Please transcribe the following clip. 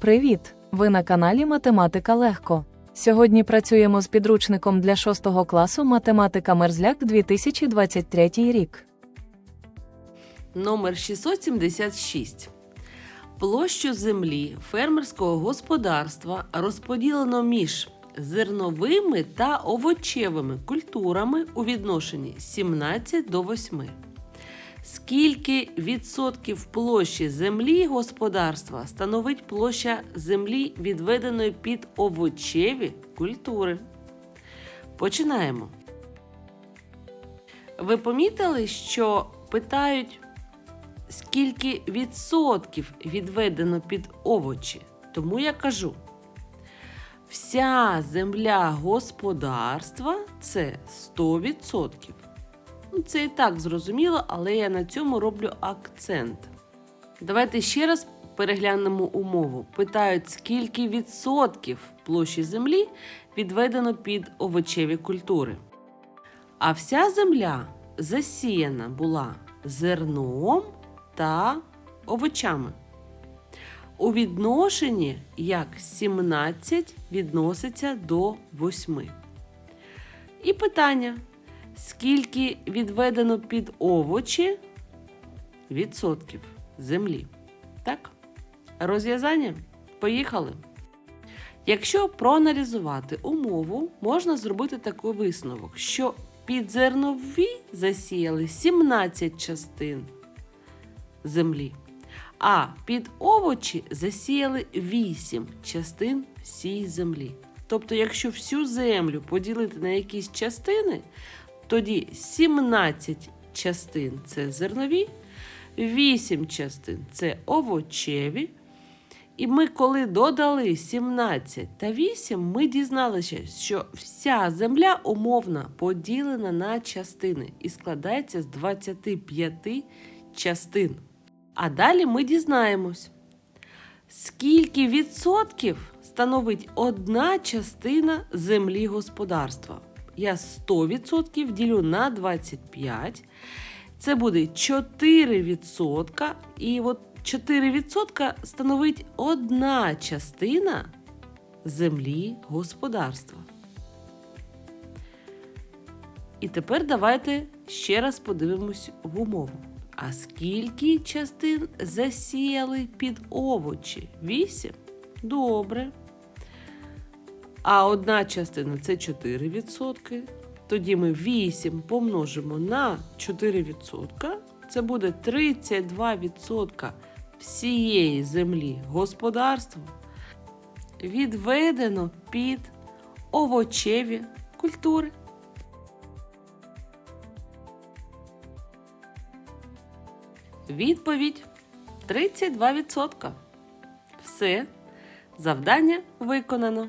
Привіт! Ви на каналі Математика Легко. Сьогодні працюємо з підручником для 6 класу Математика Мерзляк 2023 рік. Номер 676. Площу землі фермерського господарства розподілено між зерновими та овочевими культурами у відношенні 17 до 8. Скільки відсотків площі землі господарства становить площа землі, відведеної під овочеві культури? Починаємо. Ви помітили, що питають, скільки відсотків відведено під овочі? Тому я кажу: вся земля господарства це 100%. Ну, Це і так зрозуміло, але я на цьому роблю акцент. Давайте ще раз переглянемо умову. Питають, скільки відсотків площі землі відведено під овочеві культури. А вся земля засіяна була зерном та овочами. У відношенні як 17 відноситься до 8. І питання: скільки відведено під овочі відсотків землі? Так? Розв'язання? Поїхали. Якщо проаналізувати умову, можна зробити такий висновок, що під зернові засіяли 17 частин землі, а під овочі засіяли 8 частин всієї землі. Тобто, якщо всю землю поділити на якісь частини, тоді 17 частин це зернові, 8 частин це овочеві. І ми, коли додали 17 та 8, ми дізналися, що вся земля умовно поділена на частини і складається з 25 частин. А далі ми дізнаємось, скільки відсотків становить одна частина землі господарства. Я 100% ділю на 25. Це буде 4%. І от 4% становить одна частина землі господарства. І тепер давайте ще раз подивимось в умову. А скільки частин засіяли під овочі? 8? Добре. А одна частина це 4%. Тоді ми 8 помножимо на 4%. Це буде 32% всієї землі господарства відведено під овочеві культури. Відповідь 32%. Все. Завдання виконано.